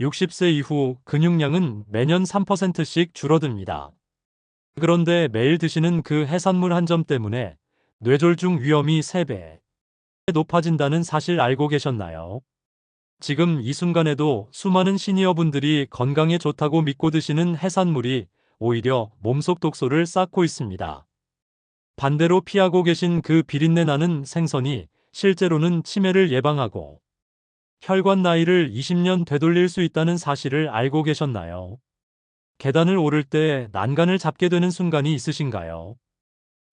60세 이후 근육량은 매년 3%씩 줄어듭니다. 그런데 매일 드시는 그 해산물 한 점 때문에 뇌졸중 위험이 3배 높아진다는 사실 알고 계셨나요? 지금 이 순간에도 수많은 시니어분들이 건강에 좋다고 믿고 드시는 해산물이 오히려 몸속 독소를 쌓고 있습니다. 반대로 피하고 계신 그 비린내 나는 생선이 실제로는 치매를 예방하고 혈관 나이를 20년 되돌릴 수 있다는 사실을 알고 계셨나요? 계단을 오를 때 난간을 잡게 되는 순간이 있으신가요?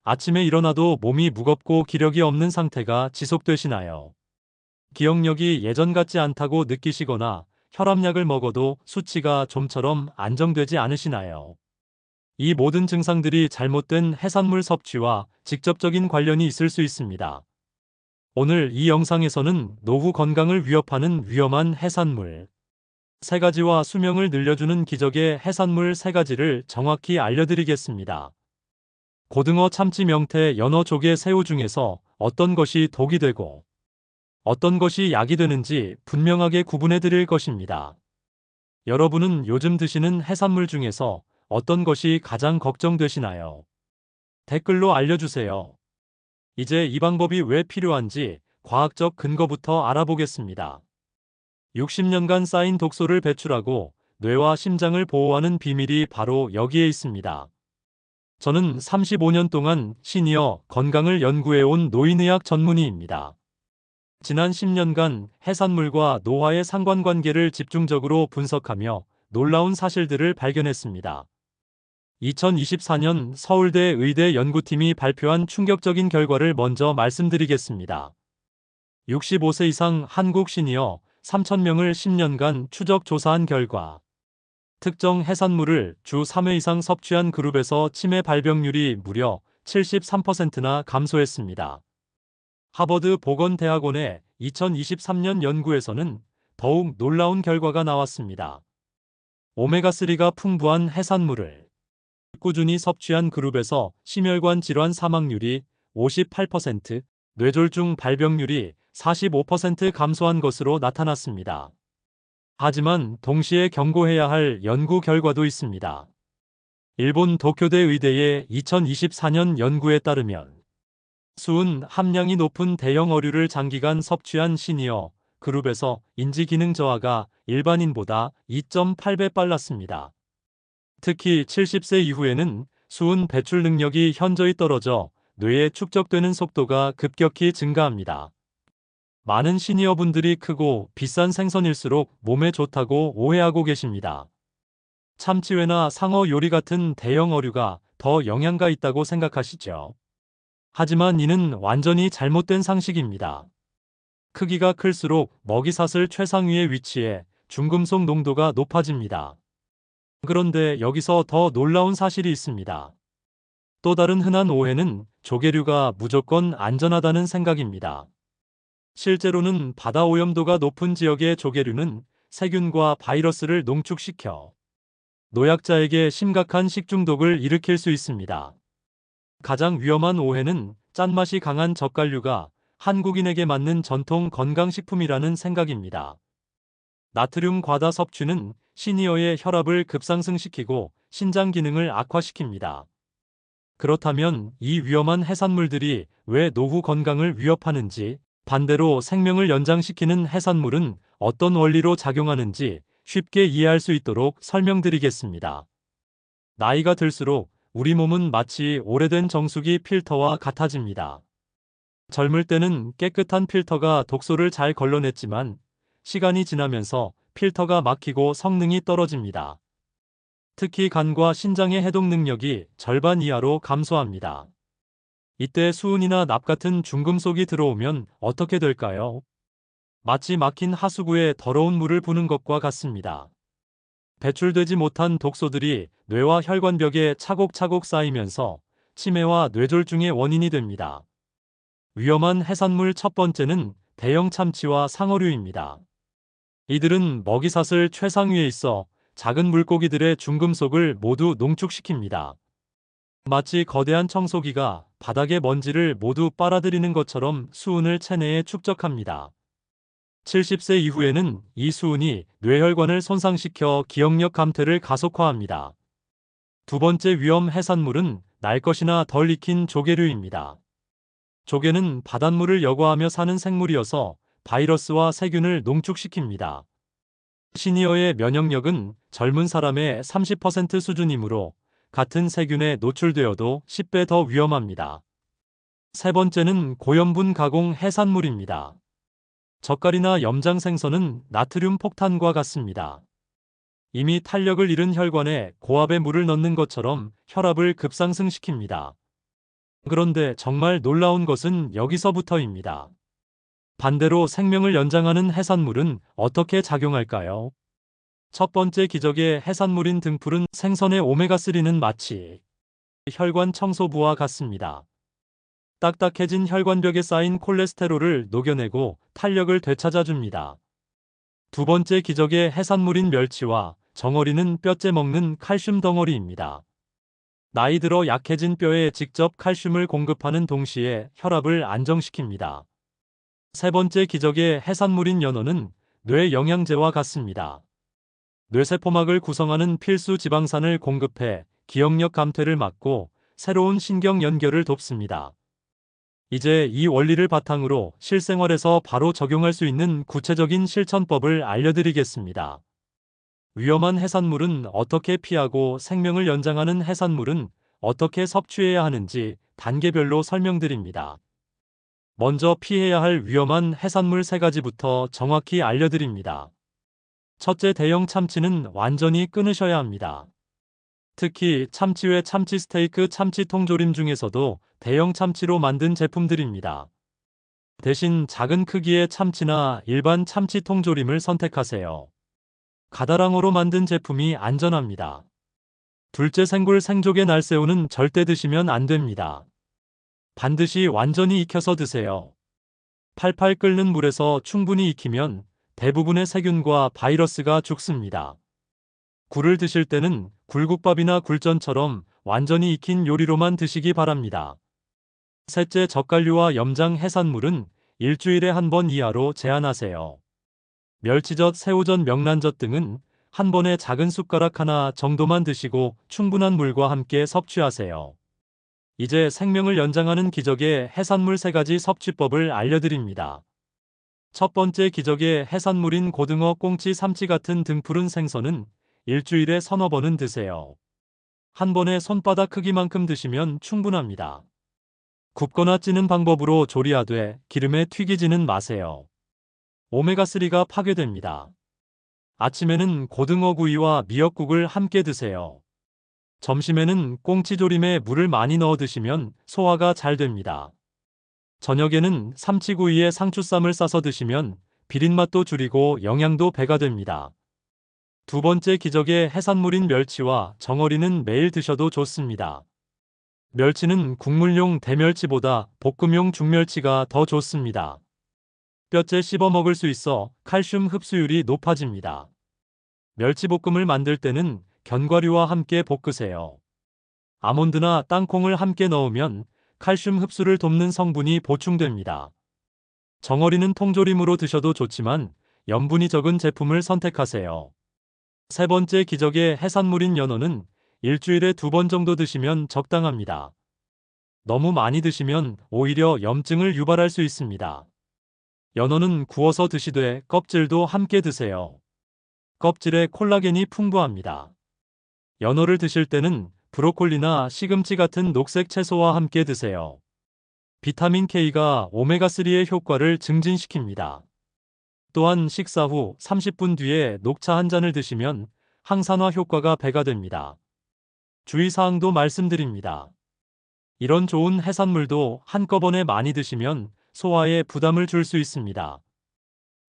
아침에 일어나도 몸이 무겁고 기력이 없는 상태가 지속되시나요? 기억력이 예전 같지 않다고 느끼시거나 혈압약을 먹어도 수치가 좀처럼 안정되지 않으시나요? 이 모든 증상들이 잘못된 해산물 섭취와 직접적인 관련이 있을 수 있습니다. 오늘 이 영상에서는 노후 건강을 위협하는 위험한 해산물 세 가지와 수명을 늘려주는 기적의 해산물 세 가지를 정확히 알려드리겠습니다. 고등어, 참치, 명태, 연어, 조개, 새우 중에서 어떤 것이 독이 되고 어떤 것이 약이 되는지 분명하게 구분해 드릴 것입니다. 여러분은 요즘 드시는 해산물 중에서 어떤 것이 가장 걱정되시나요? 댓글로 알려주세요. 이제 이 방법이 왜 필요한지 과학적 근거부터 알아보겠습니다. 60년간 쌓인 독소를 배출하고 뇌와 심장을 보호하는 비밀이 바로 여기에 있습니다. 저는 35년 동안 시니어 건강을 연구해온 노인의학 전문의입니다. 지난 10년간 해산물과 노화의 상관관계를 집중적으로 분석하며 놀라운 사실들을 발견했습니다. 2024년 서울대 의대 연구팀이 발표한 충격적인 결과를 먼저 말씀드리겠습니다. 65세 이상 한국 시니어 3,000명을 10년간 추적 조사한 결과 특정 해산물을 주 3회 이상 섭취한 그룹에서 치매 발병률이 무려 73%나 감소했습니다. 하버드 보건대학원의 2023년 연구에서는 더욱 놀라운 결과가 나왔습니다. 오메가3가 풍부한 해산물을 꾸준히 섭취한 그룹에서 심혈관 질환 사망률이 58%, 뇌졸중 발병률이 45% 감소한 것으로 나타났습니다. 하지만 동시에 경고해야 할 연구 결과도 있습니다. 일본 도쿄대 의대의 2024년 연구에 따르면 수은 함량이 높은 대형 어류를 장기간 섭취한 시니어 그룹에서 인지 기능 저하가 일반인보다 2.8배 빨랐습니다. 특히 70세 이후에는 수은 배출 능력이 현저히 떨어져 뇌에 축적되는 속도가 급격히 증가합니다. 많은 시니어분들이 크고 비싼 생선일수록 몸에 좋다고 오해하고 계십니다. 참치회나 상어 요리 같은 대형 어류가 더 영양가 있다고 생각하시죠. 하지만 이는 완전히 잘못된 상식입니다. 크기가 클수록 먹이사슬 최상위에 위치해 중금속 농도가 높아집니다. 그런데 여기서 더 놀라운 사실이 있습니다. 또 다른 흔한 오해는 조개류가 무조건 안전하다는 생각입니다. 실제로는 바다 오염도가 높은 지역의 조개류는 세균과 바이러스를 농축시켜 노약자에게 심각한 식중독을 일으킬 수 있습니다. 가장 위험한 오해는 짠맛이 강한 젓갈류가 한국인에게 맞는 전통 건강식품이라는 생각입니다. 나트륨 과다 섭취는 시니어의 혈압을 급상승시키고 신장 기능을 악화시킵니다. 그렇다면 이 위험한 해산물들이 왜 노후 건강을 위협하는지 반대로 생명을 연장시키는 해산물은 어떤 원리로 작용하는지 쉽게 이해할 수 있도록 설명드리겠습니다. 나이가 들수록 우리 몸은 마치 오래된 정수기 필터와 같아집니다. 젊을 때는 깨끗한 필터가 독소를 잘 걸러냈지만 시간이 지나면서 필터가 막히고 성능이 떨어집니다. 특히 간과 신장의 해독 능력이 절반 이하로 감소합니다. 이때 수은이나 납 같은 중금속이 들어오면 어떻게 될까요? 마치 막힌 하수구에 더러운 물을 부는 것과 같습니다. 배출되지 못한 독소들이 뇌와 혈관벽에 차곡차곡 쌓이면서 치매와 뇌졸중의 원인이 됩니다. 위험한 해산물 첫 번째는 대형 참치와 상어류입니다. 이들은 먹이사슬 최상 위에 있어 작은 물고기들의 중금속을 모두 농축시킵니다. 마치 거대한 청소기가 바닥의 먼지를 모두 빨아들이는 것처럼 수은을 체내에 축적합니다. 70세 이후에는 이 수은이 뇌혈관을 손상시켜 기억력 감퇴를 가속화합니다. 두 번째 위험 해산물은 날 것이나 덜 익힌 조개류입니다. 조개는 바닷물을 여과하며 사는 생물이어서 바이러스와 세균을 농축시킵니다. 시니어의 면역력은 젊은 사람의 30% 수준이므로 같은 세균에 노출되어도 10배 더 위험합니다. 세 번째는 고염분 가공 해산물입니다. 젓갈이나 염장 생선은 나트륨 폭탄과 같습니다. 이미 탄력을 잃은 혈관에 고압의 물을 넣는 것처럼 혈압을 급상승시킵니다. 그런데 정말 놀라운 것은 여기서부터입니다. 반대로 생명을 연장하는 해산물은 어떻게 작용할까요? 첫 번째 기적의 해산물인 등푸른 생선의 오메가3는 마치 혈관 청소부와 같습니다. 딱딱해진 혈관벽에 쌓인 콜레스테롤을 녹여내고 탄력을 되찾아줍니다. 두 번째 기적의 해산물인 멸치와 정어리는 뼈째 먹는 칼슘 덩어리입니다. 나이 들어 약해진 뼈에 직접 칼슘을 공급하는 동시에 혈압을 안정시킵니다. 세 번째 기적의 해산물인 연어는 뇌 영양제와 같습니다. 뇌세포막을 구성하는 필수 지방산을 공급해 기억력 감퇴를 막고 새로운 신경 연결을 돕습니다. 이제 이 원리를 바탕으로 실생활에서 바로 적용할 수 있는 구체적인 실천법을 알려드리겠습니다. 위험한 해산물은 어떻게 피하고 생명을 연장하는 해산물은 어떻게 섭취해야 하는지 단계별로 설명드립니다. 먼저 피해야 할 위험한 해산물 세 가지부터 정확히 알려드립니다. 첫째 대형 참치는 완전히 끊으셔야 합니다. 특히 참치회 참치 스테이크 참치 통조림 중에서도 대형 참치로 만든 제품들입니다. 대신 작은 크기의 참치나 일반 참치 통조림을 선택하세요. 가다랑어로 만든 제품이 안전합니다. 둘째 생굴 생조개 날새우는 절대 드시면 안 됩니다. 반드시 완전히 익혀서 드세요. 팔팔 끓는 물에서 충분히 익히면 대부분의 세균과 바이러스가 죽습니다. 굴을 드실 때는 굴국밥이나 굴전처럼 완전히 익힌 요리로만 드시기 바랍니다. 셋째 젓갈류와 염장 해산물은 일주일에 한 번 이하로 제한하세요. 멸치젓, 새우젓, 명란젓 등은 한 번에 작은 숟가락 하나 정도만 드시고 충분한 물과 함께 섭취하세요. 이제 생명을 연장하는 기적의 해산물 세 가지 섭취법을 알려드립니다. 첫 번째 기적의 해산물인 고등어, 꽁치, 삼치 같은 등푸른 생선은 일주일에 서너 번은 드세요. 한 번에 손바닥 크기만큼 드시면 충분합니다. 굽거나 찌는 방법으로 조리하되 기름에 튀기지는 마세요. 오메가3가 파괴됩니다. 아침에는 고등어 구이와 미역국을 함께 드세요. 점심에는 꽁치조림에 물을 많이 넣어 드시면 소화가 잘 됩니다. 저녁에는 삼치구이에 상추쌈을 싸서 드시면 비린맛도 줄이고 영양도 배가 됩니다. 두 번째 기적의 해산물인 멸치와 정어리는 매일 드셔도 좋습니다. 멸치는 국물용 대멸치보다 볶음용 중멸치가 더 좋습니다. 뼈째 씹어 먹을 수 있어 칼슘 흡수율이 높아집니다. 멸치볶음을 만들 때는 견과류와 함께 볶으세요. 아몬드나 땅콩을 함께 넣으면 칼슘 흡수를 돕는 성분이 보충됩니다. 정어리는 통조림으로 드셔도 좋지만 염분이 적은 제품을 선택하세요. 세 번째 기적의 해산물인 연어는 일주일에 두 번 정도 드시면 적당합니다. 너무 많이 드시면 오히려 염증을 유발할 수 있습니다. 연어는 구워서 드시되 껍질도 함께 드세요. 껍질에 콜라겐이 풍부합니다. 연어를 드실 때는 브로콜리나 시금치 같은 녹색 채소와 함께 드세요. 비타민 K가 오메가3의 효과를 증진시킵니다. 또한 식사 후 30분 뒤에 녹차 한 잔을 드시면 항산화 효과가 배가 됩니다. 주의사항도 말씀드립니다. 이런 좋은 해산물도 한꺼번에 많이 드시면 소화에 부담을 줄 수 있습니다.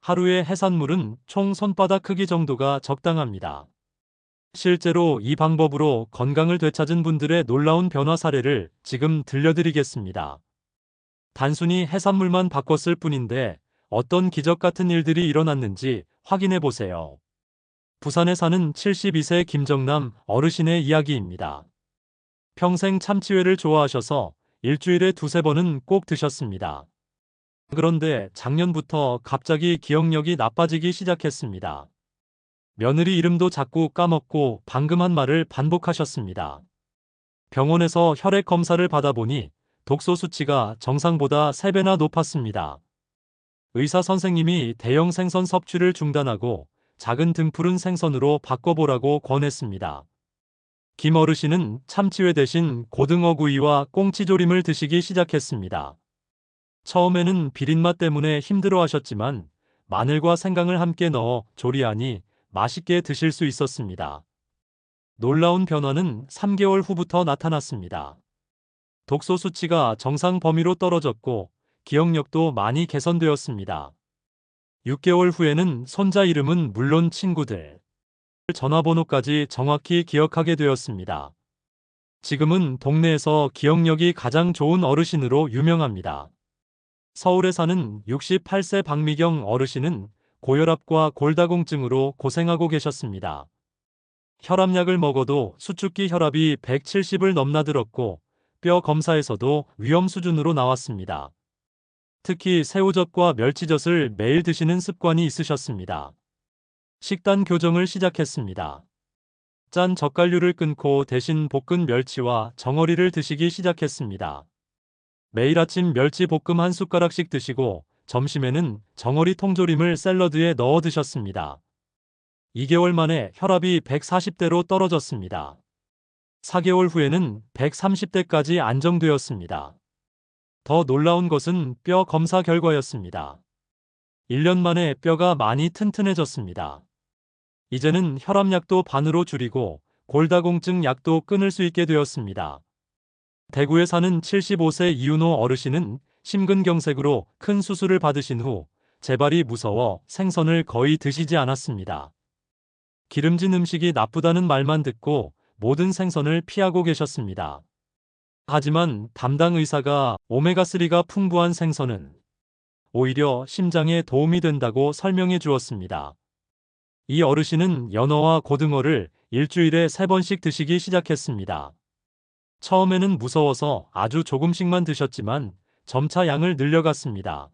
하루의 해산물은 총 손바닥 크기 정도가 적당합니다. 실제로 이 방법으로 건강을 되찾은 분들의 놀라운 변화 사례를 지금 들려드리겠습니다. 단순히 해산물만 바꿨을 뿐인데 어떤 기적 같은 일들이 일어났는지 확인해 보세요. 부산에 사는 72세 김정남 어르신의 이야기입니다. 평생 참치회를 좋아하셔서 일주일에 두세 번은 꼭 드셨습니다. 그런데 작년부터 갑자기 기억력이 나빠지기 시작했습니다. 며느리 이름도 자꾸 까먹고 방금 한 말을 반복하셨습니다. 병원에서 혈액 검사를 받아보니 독소 수치가 정상보다 3배나 높았습니다. 의사 선생님이 대형 생선 섭취를 중단하고 작은 등푸른 생선으로 바꿔보라고 권했습니다. 김 어르신은 참치회 대신 고등어 구이와 꽁치조림을 드시기 시작했습니다. 처음에는 비린맛 때문에 힘들어 하셨지만 마늘과 생강을 함께 넣어 조리하니 맛있게 드실 수 있었습니다. 놀라운 변화는 3개월 후부터 나타났습니다. 독소 수치가 정상 범위로 떨어졌고 기억력도 많이 개선되었습니다. 6개월 후에는 손자 이름은 물론 친구들, 전화번호까지 정확히 기억하게 되었습니다. 지금은 동네에서 기억력이 가장 좋은 어르신으로 유명합니다. 서울에 사는 68세 박미경 어르신은 고혈압과 골다공증으로 고생하고 계셨습니다. 혈압약을 먹어도 수축기 혈압이 170을 넘나들었고 뼈 검사에서도 위험 수준으로 나왔습니다. 특히 새우젓과 멸치젓을 매일 드시는 습관이 있으셨습니다. 식단 교정을 시작했습니다. 짠 젓갈류를 끊고 대신 볶은 멸치와 정어리를 드시기 시작했습니다. 매일 아침 멸치 볶음 한 숟가락씩 드시고 점심에는 정어리 통조림을 샐러드에 넣어 드셨습니다. 2개월 만에 혈압이 140대로 떨어졌습니다. 4개월 후에는 130대까지 안정되었습니다. 더 놀라운 것은 뼈 검사 결과였습니다. 1년 만에 뼈가 많이 튼튼해졌습니다. 이제는 혈압약도 반으로 줄이고 골다공증 약도 끊을 수 있게 되었습니다. 대구에 사는 75세 이윤호 어르신은 심근경색으로 큰 수술을 받으신 후 재발이 무서워 생선을 거의 드시지 않았습니다. 기름진 음식이 나쁘다는 말만 듣고 모든 생선을 피하고 계셨습니다. 하지만 담당 의사가 오메가3가 풍부한 생선은 오히려 심장에 도움이 된다고 설명해 주었습니다. 이 어르신은 연어와 고등어를 일주일에 3번씩 드시기 시작했습니다. 처음에는 무서워서 아주 조금씩만 드셨지만 점차 양을 늘려갔습니다.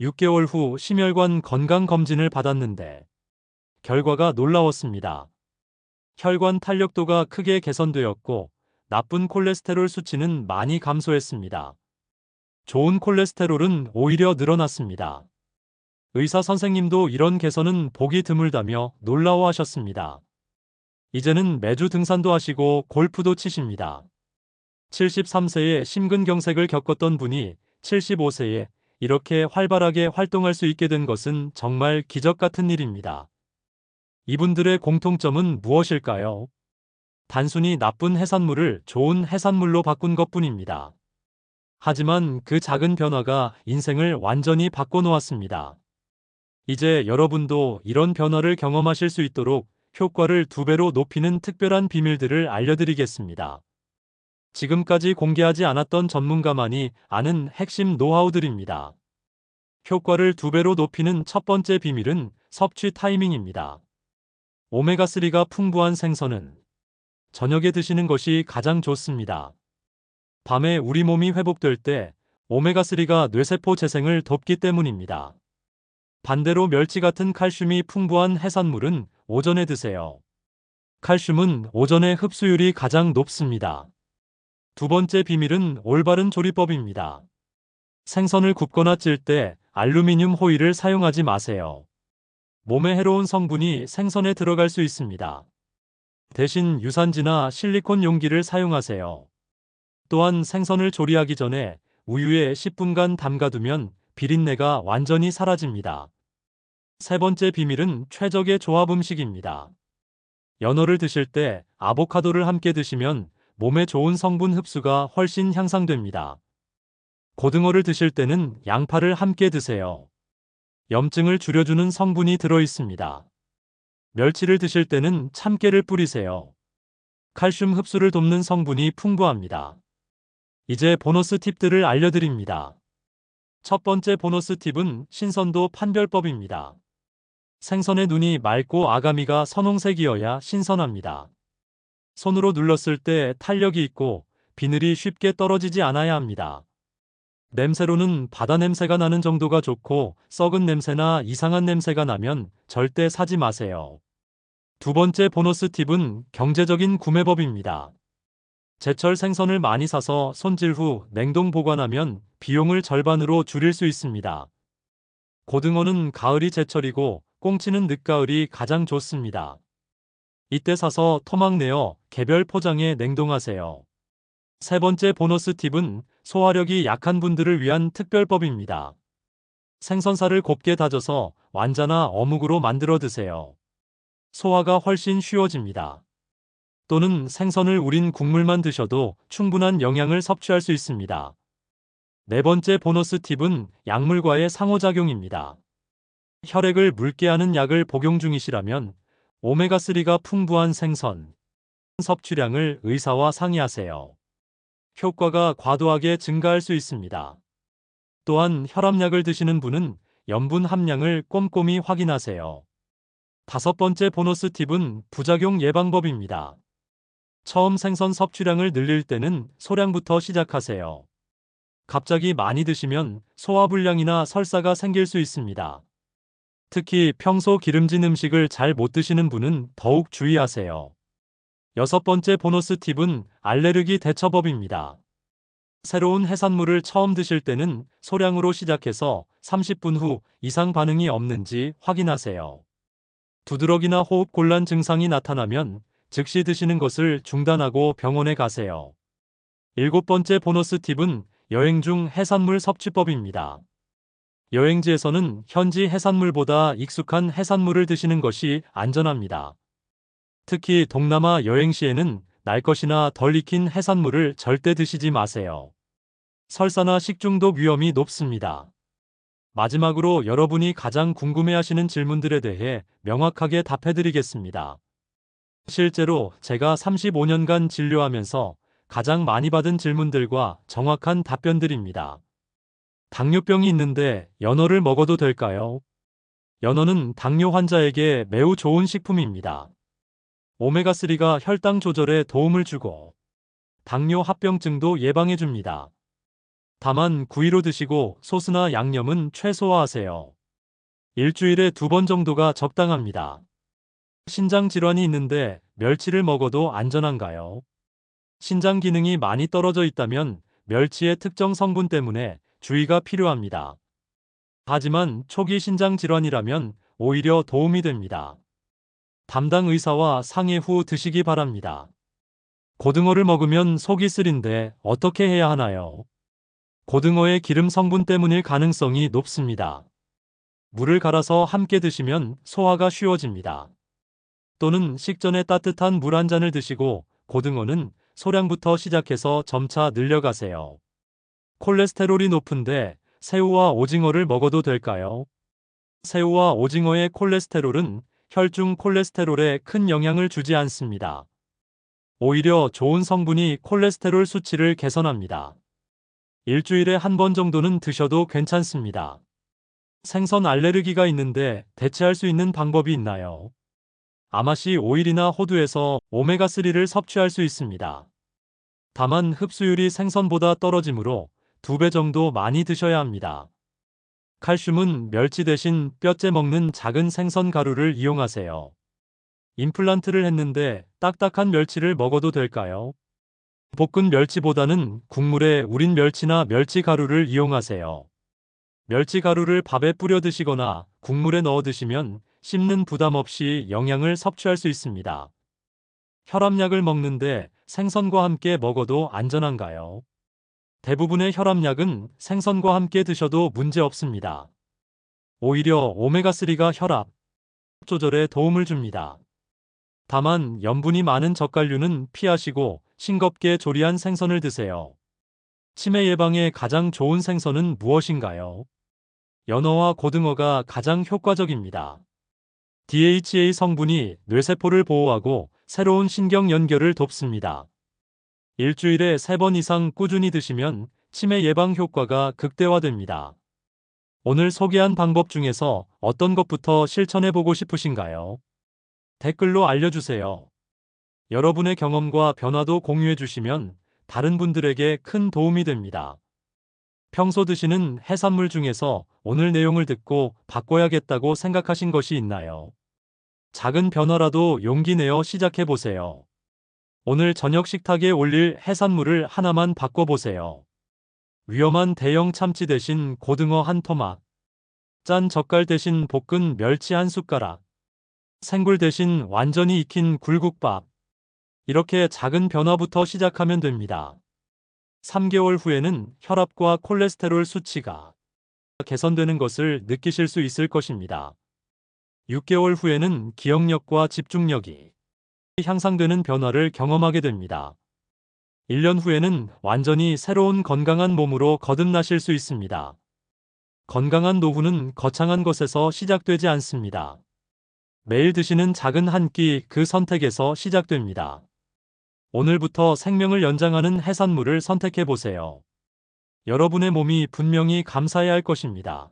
6개월 후 심혈관 건강검진을 받았는데 결과가 놀라웠습니다. 혈관 탄력도가 크게 개선되었고 나쁜 콜레스테롤 수치는 많이 감소했습니다. 좋은 콜레스테롤은 오히려 늘어났습니다. 의사 선생님도 이런 개선은 보기 드물다며 놀라워하셨습니다. 이제는 매주 등산도 하시고 골프도 치십니다. 73세에 심근경색을 겪었던 분이 75세에 이렇게 활발하게 활동할 수 있게 된 것은 정말 기적 같은 일입니다. 이분들의 공통점은 무엇일까요? 단순히 나쁜 해산물을 좋은 해산물로 바꾼 것 뿐입니다. 하지만 그 작은 변화가 인생을 완전히 바꿔놓았습니다. 이제 여러분도 이런 변화를 경험하실 수 있도록 효과를 두 배로 높이는 특별한 비밀들을 알려드리겠습니다. 지금까지 공개하지 않았던 전문가만이 아는 핵심 노하우들입니다. 효과를 두 배로 높이는 첫 번째 비밀은 섭취 타이밍입니다. 오메가3가 풍부한 생선은 저녁에 드시는 것이 가장 좋습니다. 밤에 우리 몸이 회복될 때 오메가3가 뇌세포 재생을 돕기 때문입니다. 반대로 멸치 같은 칼슘이 풍부한 해산물은 오전에 드세요. 칼슘은 오전에 흡수율이 가장 높습니다. 두 번째 비밀은 올바른 조리법입니다. 생선을 굽거나 찔 때 알루미늄 호일을 사용하지 마세요. 몸에 해로운 성분이 생선에 들어갈 수 있습니다. 대신 유산지나 실리콘 용기를 사용하세요. 또한 생선을 조리하기 전에 우유에 10분간 담가두면 비린내가 완전히 사라집니다. 세 번째 비밀은 최적의 조합 음식입니다. 연어를 드실 때 아보카도를 함께 드시면 몸에 좋은 성분 흡수가 훨씬 향상됩니다. 고등어를 드실 때는 양파를 함께 드세요. 염증을 줄여주는 성분이 들어 있습니다. 멸치를 드실 때는 참깨를 뿌리세요. 칼슘 흡수를 돕는 성분이 풍부합니다. 이제 보너스 팁들을 알려드립니다. 첫 번째 보너스 팁은 신선도 판별법입니다. 생선의 눈이 맑고 아가미가 선홍색이어야 신선합니다. 손으로 눌렀을 때 탄력이 있고 비늘이 쉽게 떨어지지 않아야 합니다. 냄새로는 바다 냄새가 나는 정도가 좋고 썩은 냄새나 이상한 냄새가 나면 절대 사지 마세요. 두 번째 보너스 팁은 경제적인 구매법입니다. 제철 생선을 많이 사서 손질 후 냉동 보관하면 비용을 절반으로 줄일 수 있습니다. 고등어는 가을이 제철이고 꽁치는 늦가을이 가장 좋습니다. 이때 사서 토막 내어 개별 포장해 냉동하세요. 세 번째 보너스 팁은 소화력이 약한 분들을 위한 특별법입니다. 생선살을 곱게 다져서 완자나 어묵으로 만들어 드세요. 소화가 훨씬 쉬워집니다. 또는 생선을 우린 국물만 드셔도 충분한 영양을 섭취할 수 있습니다. 네 번째 보너스 팁은 약물과의 상호작용입니다. 혈액을 묽게 하는 약을 복용 중이시라면 오메가3가 풍부한 생선 섭취량을 의사와 상의하세요. 효과가 과도하게 증가할 수 있습니다. 또한 혈압약을 드시는 분은 염분 함량을 꼼꼼히 확인하세요. 다섯 번째 보너스 팁은 부작용 예방법입니다. 처음 생선 섭취량을 늘릴 때는 소량부터 시작하세요. 갑자기 많이 드시면 소화불량이나 설사가 생길 수 있습니다. 특히 평소 기름진 음식을 잘 못 드시는 분은 더욱 주의하세요. 여섯 번째 보너스 팁은 알레르기 대처법입니다. 새로운 해산물을 처음 드실 때는 소량으로 시작해서 30분 후 이상 반응이 없는지 확인하세요. 두드러기나 호흡 곤란 증상이 나타나면 즉시 드시는 것을 중단하고 병원에 가세요. 일곱 번째 보너스 팁은 여행 중 해산물 섭취법입니다. 여행지에서는 현지 해산물보다 익숙한 해산물을 드시는 것이 안전합니다. 특히 동남아 여행 시에는 날 것이나 덜 익힌 해산물을 절대 드시지 마세요. 설사나 식중독 위험이 높습니다. 마지막으로 여러분이 가장 궁금해하시는 질문들에 대해 명확하게 답해드리겠습니다. 실제로 제가 35년간 진료하면서 가장 많이 받은 질문들과 정확한 답변들입니다. 당뇨병이 있는데 연어를 먹어도 될까요? 연어는 당뇨 환자에게 매우 좋은 식품입니다. 오메가3가 혈당 조절에 도움을 주고 당뇨 합병증도 예방해 줍니다. 다만 구이로 드시고 소스나 양념은 최소화하세요. 일주일에 두 번 정도가 적당합니다. 신장 질환이 있는데 멸치를 먹어도 안전한가요? 신장 기능이 많이 떨어져 있다면 멸치의 특정 성분 때문에 주의가 필요합니다. 하지만 초기 신장 질환이라면 오히려 도움이 됩니다. 담당 의사와 상의 후 드시기 바랍니다. 고등어를 먹으면 속이 쓰린데 어떻게 해야 하나요? 고등어의 기름 성분 때문일 가능성이 높습니다. 물을 갈아서 함께 드시면 소화가 쉬워집니다. 또는 식전에 따뜻한 물 한 잔을 드시고 고등어는 소량부터 시작해서 점차 늘려가세요. 콜레스테롤이 높은데 새우와 오징어를 먹어도 될까요? 새우와 오징어의 콜레스테롤은 혈중 콜레스테롤에 큰 영향을 주지 않습니다. 오히려 좋은 성분이 콜레스테롤 수치를 개선합니다. 일주일에 한 번 정도는 드셔도 괜찮습니다. 생선 알레르기가 있는데 대체할 수 있는 방법이 있나요? 아마시 오일이나 호두에서 오메가3를 섭취할 수 있습니다. 다만 흡수율이 생선보다 떨어지므로 두 배 정도 많이 드셔야 합니다. 칼슘은 멸치 대신 뼈째 먹는 작은 생선 가루를 이용하세요. 임플란트를 했는데 딱딱한 멸치를 먹어도 될까요? 볶은 멸치보다는 국물에 우린 멸치나 멸치 가루를 이용하세요. 멸치 가루를 밥에 뿌려 드시거나 국물에 넣어 드시면 씹는 부담 없이 영양을 섭취할 수 있습니다. 혈압약을 먹는데 생선과 함께 먹어도 안전한가요? 대부분의 혈압약은 생선과 함께 드셔도 문제 없습니다. 오히려 오메가3가 혈압 조절에 도움을 줍니다. 다만 염분이 많은 젓갈류는 피하시고 싱겁게 조리한 생선을 드세요. 치매 예방에 가장 좋은 생선은 무엇인가요? 연어와 고등어가 가장 효과적입니다. DHA 성분이 뇌세포를 보호하고 새로운 신경 연결을 돕습니다. 일주일에 3번 이상 꾸준히 드시면 치매 예방 효과가 극대화됩니다. 오늘 소개한 방법 중에서 어떤 것부터 실천해보고 싶으신가요? 댓글로 알려주세요. 여러분의 경험과 변화도 공유해주시면 다른 분들에게 큰 도움이 됩니다. 평소 드시는 해산물 중에서 오늘 내용을 듣고 바꿔야겠다고 생각하신 것이 있나요? 작은 변화라도 용기 내어 시작해 보세요. 오늘 저녁 식탁에 올릴 해산물을 하나만 바꿔보세요. 위험한 대형 참치 대신 고등어 한 토막. 짠 젓갈 대신 볶은 멸치 한 숟가락. 생굴 대신 완전히 익힌 굴국밥. 이렇게 작은 변화부터 시작하면 됩니다. 3개월 후에는 혈압과 콜레스테롤 수치가 개선되는 것을 느끼실 수 있을 것입니다. 6개월 후에는 기억력과 집중력이 향상되는 변화를 경험하게 됩니다. 1년 후에는 완전히 새로운 건강한 몸으로 거듭나실 수 있습니다. 건강한 노후는 거창한 것에서 시작되지 않습니다. 매일 드시는 작은 한 끼 그 선택에서 시작됩니다. 오늘부터 생명을 연장하는 해산물을 선택해 보세요. 여러분의 몸이 분명히 감사해야 할 것입니다.